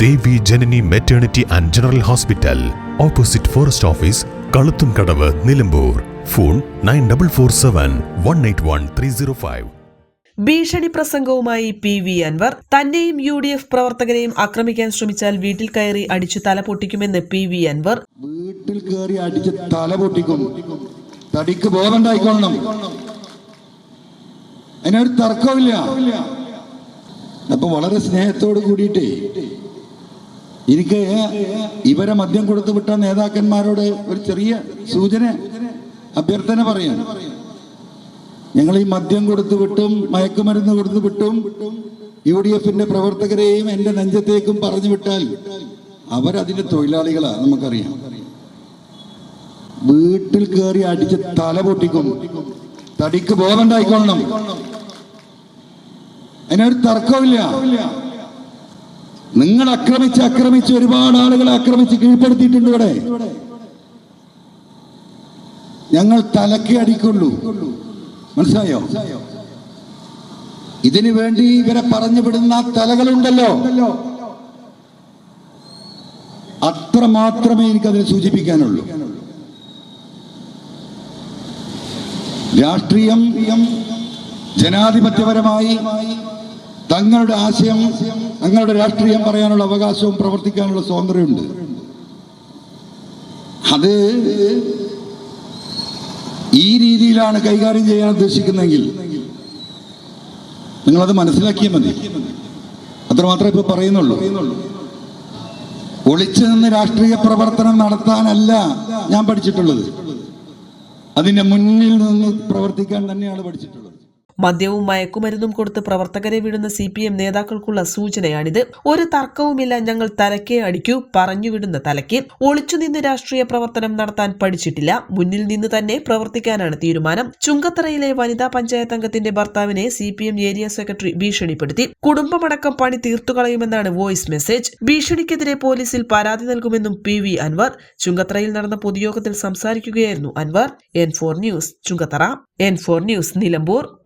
Devi Janani maternity and general hospital opposite forest office കളുത്തും Kadavu Nilambur. Phone nine double four seven one eight one three zero five. ഭീഷണി പ്രസംഗവുമായി P V Anwar തന്നെയും U D F പ്രവർത്തകരെയും ആക്രമിക്കാൻ ശ്രമിച്ചാൽ വീട്ടിൽ കയറി അടിച്ചു തല പൊട്ടിക്കുമെന്ന് പി വി അൻവർ. വീട്ടിൽ കയറി അടിച്ച് തല പൊട്ടിക്കും. തടിക്ക് ബോധമുണ്ടായിക്കൊള്ളണം. അതിനൊരു തർക്കമില്ല അപ്പൊ വളരെ സ്നേഹത്തോട് കൂടിയിട്ടേ എനിക്ക് ഇവരെ മദ്യം കൊടുത്തു വിട്ട നേതാക്കന്മാരോട് ഒരു ചെറിയ സൂചന അഭ്യർത്ഥന പറയാം. ഞങ്ങൾ ഈ മദ്യം കൊടുത്തു വിട്ടും മയക്കുമരുന്ന് കൊടുത്തു വിട്ടും യു ഡി എഫിന്റെ പ്രവർത്തകരെയും എന്റെ നെഞ്ചത്തേക്കും പറഞ്ഞു വിട്ടാൽ അവരതിന്റെ തൊഴിലാളികളാ നമുക്കറിയാം. വീട്ടിൽ കയറി അടിച്ച് തല പൊട്ടിക്കും. തടിക്ക് ബോധമുണ്ടായിക്കൊള്ളണം അതിനൊരു തർക്കമില്ല നിങ്ങൾ ആക്രമിച്ച് ആക്രമിച്ച് ഒരുപാട് ആളുകളെ ആക്രമിച്ച് കീഴ്പ്പെടുത്തിയിട്ടുണ്ട് ഇവിടെ. ഞങ്ങൾ തലക്ക് അടിക്കുള്ളൂ. മനസ്സിലായോ? ഇതിനു വേണ്ടി ഇവരെ പറഞ്ഞു വിടുന്ന തലകളുണ്ടല്ലോ. അത്ര മാത്രമേ എനിക്കതിനെ സൂചിപ്പിക്കാനുള്ളൂ. രാഷ്ട്രീയം ജനാധിപത്യപരമായി തങ്ങളുടെ ആശയം തങ്ങളുടെ രാഷ്ട്രീയം പറയാനുള്ള അവകാശവും പ്രവർത്തിക്കാനുള്ള സ്വാതന്ത്ര്യമുണ്ട്. അത് ഈ രീതിയിലാണ് കൈകാര്യം ചെയ്യാൻ ഉദ്ദേശിക്കുന്നതെങ്കിൽ നിങ്ങളത് മനസ്സിലാക്കിയാൽ മതി. അത്രമാത്രമേ ഇപ്പൊ പറയുന്നുള്ളൂ. ഒളിച്ചു നിന്ന് രാഷ്ട്രീയ പ്രവർത്തനം നടത്താനല്ല ഞാൻ പഠിച്ചിട്ടുള്ളത്. അതിന്റെ മുന്നിൽ നിന്ന് പ്രവർത്തിക്കാൻ തന്നെയാണ് പഠിച്ചിട്ടുള്ളത്. മദ്യവും മയക്കുമരുന്നും കൊടുത്ത് പ്രവർത്തകരെ വിടുന്ന സി പി എം നേതാക്കൾക്കുള്ള സൂചനയാണിത്. ഒരു തർക്കവുമില്ല ഞങ്ങൾ തലക്കേ അടിക്കൂ പറഞ്ഞുവിടുന്ന തലയ്ക്ക്. ഒളിച്ചുനിന്ന് രാഷ്ട്രീയ പ്രവർത്തനം നടത്താൻ പഠിച്ചിട്ടില്ല മുന്നിൽ നിന്ന് തന്നെ പ്രവർത്തിക്കാനാണ് തീരുമാനം. ചുങ്കത്തറയിലെ വനിതാ പഞ്ചായത്ത് അംഗത്തിന്റെ ഭർത്താവിനെ C P M area secretary ഭീഷണിപ്പെടുത്തി. കുടുംബമടക്കം പണി തീർത്തുകളയുമെന്നാണ് വോയിസ് മെസ്സേജ്. ഭീഷണിക്കെതിരെ പോലീസിൽ പരാതി നൽകുമെന്നും പി വി അൻവർ. ചുങ്കത്തറയിൽ നടന്ന പൊതുയോഗത്തിൽ സംസാരിക്കുകയായിരുന്നു Anvar. N four news Chungathara. N four news Nilambur.